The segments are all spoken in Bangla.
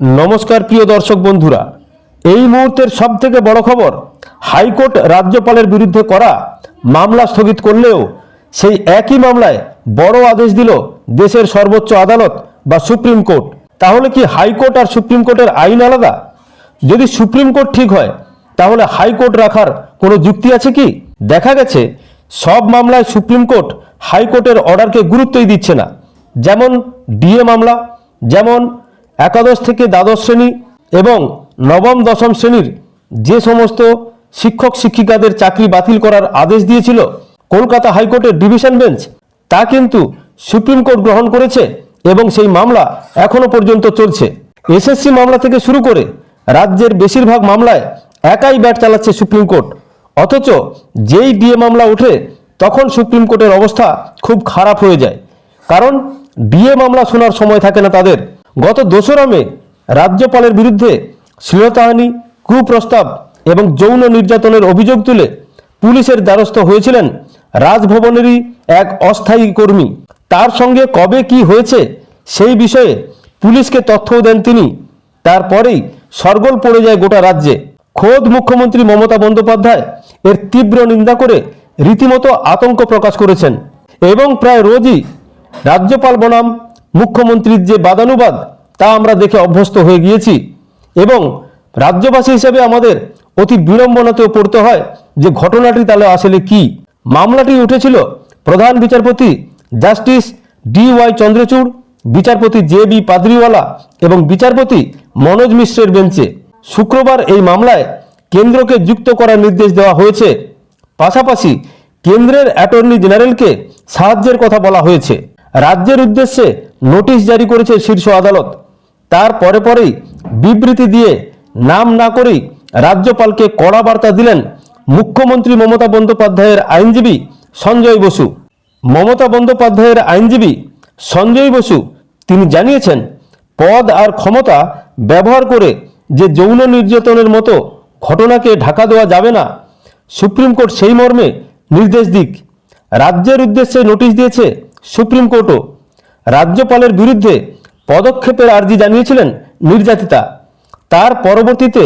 নমস্কার, প্রিয় দর্শক বন্ধুরা। এই মুহূর্তের সব থেকে বড় খবর, হাইকোর্ট রাজ্যপালের বিরুদ্ধে করা মামলা স্থগিত করলেও সেই একই মামলায় বড় আদেশ দিল দেশের সর্বোচ্চ আদালত বা সুপ্রিম কোর্ট। তাহলে কি হাইকোর্ট আর সুপ্রিম কোর্টের আইন আলাদা? যদি সুপ্রিম কোর্ট ঠিক হয়, তাহলে হাইকোর্ট রাখার কোনো যুক্তি আছে কি? দেখা গেছে, সব মামলায় সুপ্রিম কোর্ট হাইকোর্টের অর্ডারকে গুরুত্বই দিচ্ছে না। যেমন ডিএ মামলা, যেমন একাদশ থেকে দ্বাদশ শ্রেণি এবং নবম, দশম শ্রেণির যে সমস্ত শিক্ষক, শিক্ষিকাদের চাকরি বাতিল করার আদেশ দিয়েছিল কলকাতা হাইকোর্টের ডিভিশন বেঞ্চ, তা কিন্তু সুপ্রিম কোর্ট গ্রহণ করেছে এবং সেই মামলা এখনও পর্যন্ত চলছে। এসএসসি মামলা থেকে শুরু করে রাজ্যের বেশিরভাগ মামলায় একাই ব্যাট চালাচ্ছে সুপ্রিম কোর্ট। অথচ যেই ডিএ মামলা ওঠে, তখন সুপ্রিম কোর্টের অবস্থা খুব খারাপ হয়ে যায়। কারণ ডিএ মামলা শোনার সময় থাকে না তাদের। গত দোসরা মে রাজ্যপালের বিরুদ্ধে শ্লীলতাহানি, কুপ্রস্তাব এবং যৌন নির্যাতনের অভিযোগ তুলে পুলিশের দ্বারস্থ হয়েছিলেন রাজভবনেরই এক অস্থায়ী কর্মী। তার সঙ্গে কবে কি হয়েছে সেই বিষয়ে পুলিশকে তথ্যও দেন তিনি। তারপরেই সরগোল পড়ে যায় গোটা রাজ্যে। খোদ মুখ্যমন্ত্রী মমতা বন্দ্যোপাধ্যায় এর তীব্র নিন্দা করে রীতিমতো আতঙ্ক প্রকাশ করেছেন। এবং প্রায় রোজই রাজ্যপাল বনাম মুখ্যমন্ত্রীর যে বাদানুবাদ, তা আমরা দেখে অভ্যস্ত হয়ে গিয়েছি এবং রাজ্যবাসী হিসেবে আমাদের অতি বিড়ম্বনাতেও পড়তে হয় যে ঘটনাটি তাহলে আসলে কি। মামলাটি উঠেছিল প্রধান বিচারপতি জাস্টিস ডি ওয়াই চন্দ্রচূড়, বিচারপতি জে বি পাদরিওয়ালা এবং বিচারপতি মনোজ মিশ্রের বেঞ্চে। শুক্রবার এই মামলায় কেন্দ্রকে যুক্ত করার নির্দেশ দেওয়া হয়েছে। পাশাপাশি কেন্দ্রের অ্যাটর্নি জেনারেলকে সাহায্যের কথা বলা হয়েছে। রাজ্যের উদ্দেশ্যে নোটিশ জারি করেছে শীর্ষ আদালত। তার পরে পরেই বিবৃতি দিয়ে নাম না করেই রাজ্যপালকে কড়া বার্তা দিলেন মুখ্যমন্ত্রী মমতা বন্দ্যোপাধ্যায়ের আইনজীবী সঞ্জয় বসু। মমতা বন্দ্যোপাধ্যায়ের আইনজীবী সঞ্জয় বসু তিনি জানিয়েছেন, পদ আর ক্ষমতা ব্যবহার করে যে যৌন নির্যাতনের মতো ঘটনাকে ঢাকা দেওয়া যাবে না, সুপ্রিম কোর্ট সেই মর্মে নির্দেশ দিক। রাজ্যের উদ্দেশ্যে নোটিশ দিয়েছে সুপ্রিম কোর্টও। রাজ্যপালের বিরুদ্ধে পদক্ষেপের আর্জি জানিয়েছিলেন নির্যাতিতা। তার পরবর্তীতে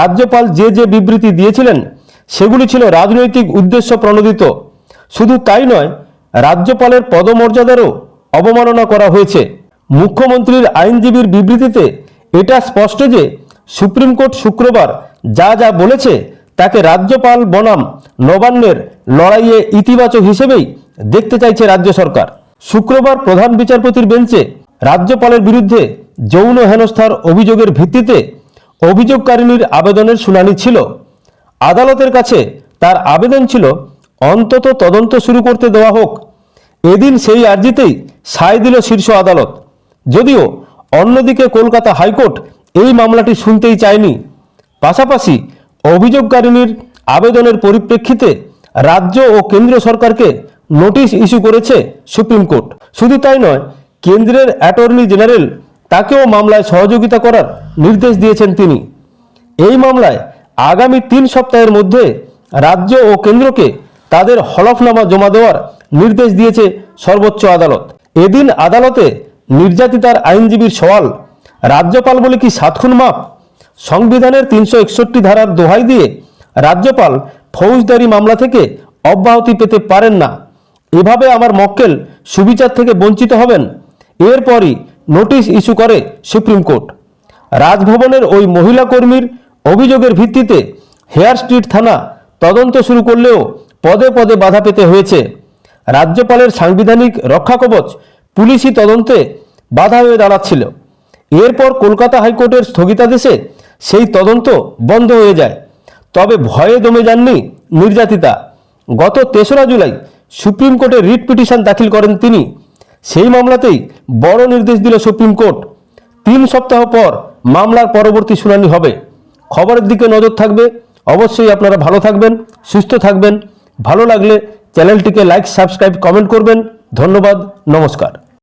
রাজ্যপাল যে যে বিবৃতি দিয়েছিলেন, সেগুলি ছিল রাজনৈতিক উদ্দেশ্য প্রণোদিত। শুধু তাই নয়, রাজ্যপালের পদমর্যাদারও অবমাননা করা হয়েছে। মুখ্যমন্ত্রীর আইনজীবীর বিবৃতিতে এটা স্পষ্ট যে সুপ্রিম কোর্ট শুক্রবার যা যা বলেছে তাকে রাজ্যপাল বনাম নবান্নের লড়াইয়ে ইতিবাচক হিসেবেই দেখতে চাইছে রাজ্য সরকার। শুক্রবার প্রধান বিচারপতির বেঞ্চে রাজ্যপালের বিরুদ্ধে যৌন হেনস্থার অভিযোগের ভিত্তিতে অভিযোগকারিনীর আবেদনের শুনানি ছিল। আদালতের কাছে তার আবেদন ছিল, অন্তত তদন্ত শুরু করতে দেওয়া হোক। এদিন সেই আর্জিতেই সায় দিল শীর্ষ আদালত। যদিও অন্যদিকে কলকাতা হাইকোর্ট এই মামলাটি শুনতেই চায়নি। পাশাপাশি অভিযোগকারিনীর আবেদনের পরিপ্রেক্ষিতে রাজ্য ও কেন্দ্র সরকারকে নোটিশ ইস্যু করেছে সুপ্রিম কোর্ট। শুধু তাই নয়, কেন্দ্রের অ্যাটর্নি জেনারেল তাকেও মামলায় সহযোগিতা করার নির্দেশ দিয়েছেন তিনি। এই মামলায় আগামী তিন সপ্তাহের মধ্যে রাজ্য ও কেন্দ্রকে তাদের হলফনামা জমা দেওয়ার নির্দেশ দিয়েছে সর্বোচ্চ আদালত। এদিন আদালতে নির্যাতিতার আইনজীবীর সওয়াল, রাজ্যপাল বলে কি সাতক্ষণ মাপ? সংবিধানের তিনশো একষট্টি ধারার দোহাই দিয়ে রাজ্যপাল ফৌজদারি মামলা থেকে অব্যাহতি পেতে পারেন না। এভাবে আমার মক্কেল সুবিচার থেকে বঞ্চিত হবেন। এরপরই নোটিশ ইস্যু করে সুপ্রিম কোর্ট। রাজভবনের ওই মহিলা কর্মীর অভিযোগের ভিত্তিতে হেয়ার স্ট্রিট থানা তদন্ত শুরু করলেও পদে পদে বাধা পেতে হয়েছে। রাজ্যপালের সাংবিধানিক রক্ষাকবচ পুলিশি তদন্তে বাধা হয়ে দাঁড়াচ্ছিল। এরপর কলকাতা হাইকোর্টের স্থগিতাদেশে সেই তদন্ত বন্ধ হয়ে যায়। তবে ভয়ে দমে যাননি নির্যাতিতা। গত তেসরা জুলাই সুপ্রিম কোর্টে রিট পিটিশন দাখিল করেন তিনি। সেই মামলাতেই বড় নির্দেশ দিল সুপ্রিম কোর্ট। তিন সপ্তাহ পর মামলার পরবর্তী শুনানি হবে। খবরের দিকে নজর থাকবে। অবশ্যই আপনারা ভালো থাকবেন, সুস্থ থাকবেন। ভালো লাগলে চ্যানেলটিকে লাইক, সাবস্ক্রাইব, কমেন্ট করবেন। ধন্যবাদ, নমস্কার।